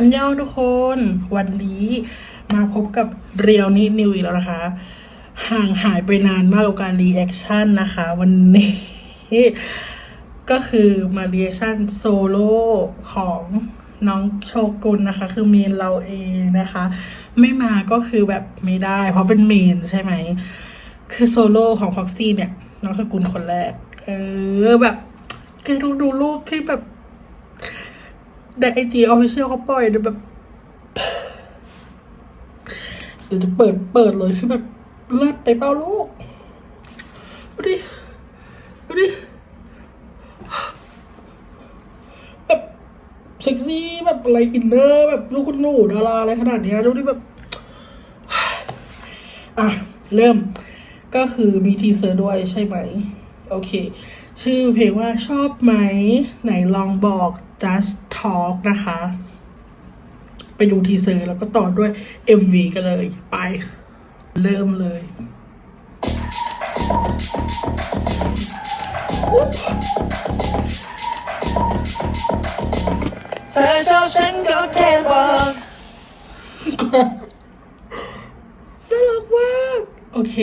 อันยอทุกคน วันนี้มาพบกับเรียวนินิวอีกแล้วนะคะ ห่างหายไปนานมากกับการรีแอคชั่นนะคะ วันนี้ ก็คือมารีแอคชั่นโซโล่ของน้องโชกุนนะคะ คือเมนเราเองนะคะ ไม่มาก็คือแบบไม่ได้ เพราะเป็นเมนใช่ไหม คือโซโล่ของพ็อกซี่เนี่ย น้องโชกุนคนแรก เออแบบคือต้องดูรูปที่แบบ ในไอจีออฟฟิเชียลเขาปล่อยเดี๋ยวแบบเดี๋ยวจะเปิดเปิดเลยคือแบบเลิศไปเป้าลูกดูดิดูดิแบบเซ็กซี่แบบอะไรอินเนอร์ แบบลูกคุณหนูดาราอะไรขนาดเนี้ยดูดิแบบ อะ เริ่มก็คือมีทีเซอร์ด้วยใช่ไหม โอเค ชื่อเพลงว่าชอบไหม ไหนลองบอก just talk นะคะ ไปดูทีเซอร์แล้วก็ต่อด้วย MV กันเลยไป เริ่มเลยเธอชอบฉันก็แค่บอกน่ารักมาก โอเค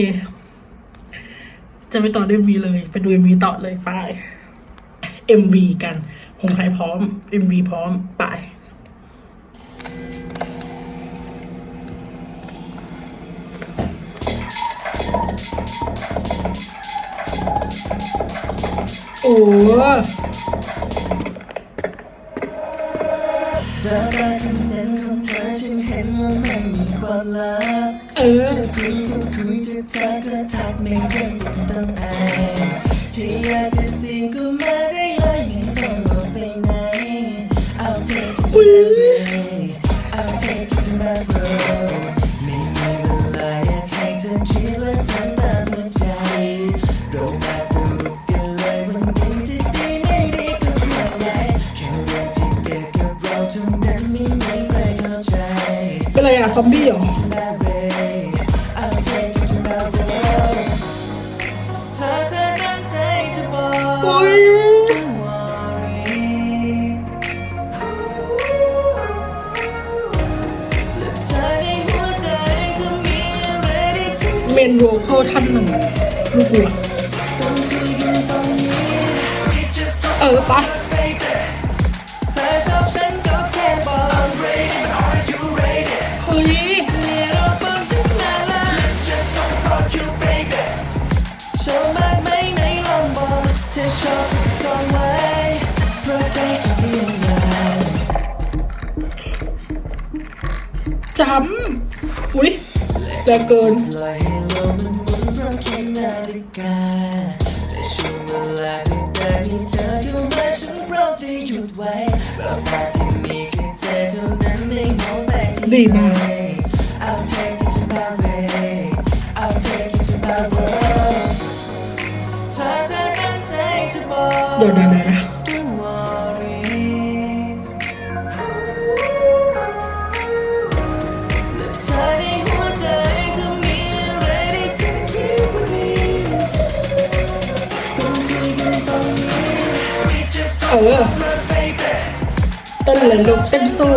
จะไปต่อด้วย MV เลย ไปดู MV ต่อเลยไป MV กันหงไทยพร้อม MV พร้อมไปโอ้ ธอมาคำนั้นของเธอฉันเห็นว่ามันมีความลับจะคุยก็คุยจะทักก็ทักไม่จำเป็นต้องอายที่อยากจะสิ่งก็มาได้เลยไม่ต้องออกไปไหน I'll take you to my way I'll ซอมบี้เหรอ my way. I'll take you to my world. เธอเธอตั้งใจจะบอกโอ้ยเธอในหัวใจจะมีอะไรที่เธอเมนโวเข้าท่านหนึ่งลูกหัวต้องคุยกันตรงนี้ We just talk เออไป จำอุ๊ยแรงเกินปล่อยให้โลกมันหมุนเพราะแค่นาฬิกาแต่ช่วงเวลาที่ได้มีเธอเข้ามาฉันพร้อมจะหยุดไว้เวลาที่มีแค่เธอเท่านั้นไม่ อ talk อ about baby เต้นเลยลูกเต้นสู้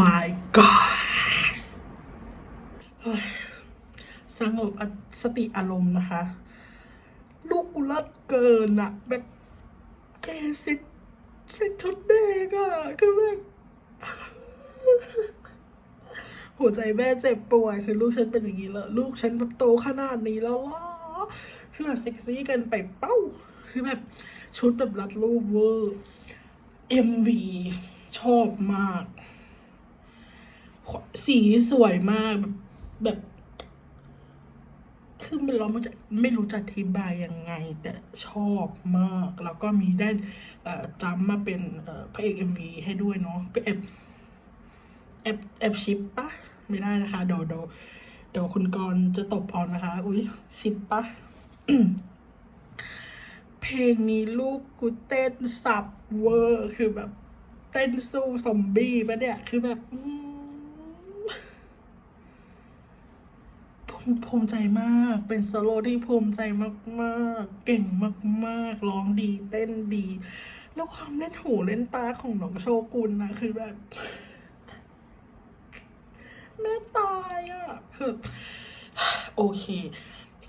my gosh เฮ้ยสงบสติอารมณ์นะคะ ลูกกูรัดเกินอะแบบเอซิเซ็ตชุดเด็กอะคือแบบหัวใจแม่เจ็บปวดคือลูกฉันเป็นอย่างนี้แล้ว ลูกฉันแบบโตขนาดนี้แล้วล่ะคือแบบเซ็กซี่กันไปเป้า คือแบบชุดแบบรัดรูปเวอร์ MV ชอบมาก สีสวยมากแบบแบบคือมันเราไม่จะไม่รู้จะอธิบายยังไง แต่ชอบมาก แล้วก็มีได้จำมาเป็นพระเอกเอ็มวีให้ด้วยเนาะก็แอบแอบแอบชิปปะไม่ได้นะคะเดี๋ยวเดี๋ยวเดี๋ยวคุณกรจะตบเอานะคะ อุ้ยชิปปะเพลงนี้ลูกกูเต้นสับเวอร์ คือแบบเต้นสู้ซอมบี้ปะเนี่ย คือแบบอืม ภูมิใจมาก เป็นโซโล่ที่ภูมิใจมากๆ เก่งมากๆ ร้องดีเต้นดี แล้วความเล่นหูเล่นตาของน้องโชกุนนะคือแบบแม่ตายอะ่ะ คือ โอเค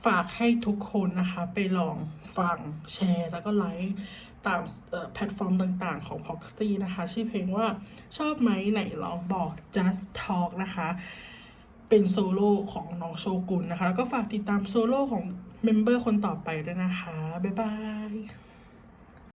ฝากให้ทุกคนนะคะ ไปลองฟังแชร์แล้วก็ไลค์ตามแพลตฟอร์มต่างๆของ Proxy นะคะ ชื่อเพลงว่าชอบไหมไหนลองบอก just talk นะคะ เป็นโซโล่ของน้องโชกุนนะคะ แล้วก็ฝากติดตามโซโล่ของเมมเบอร์คนต่อไปด้วยนะคะ บ๊ายบาย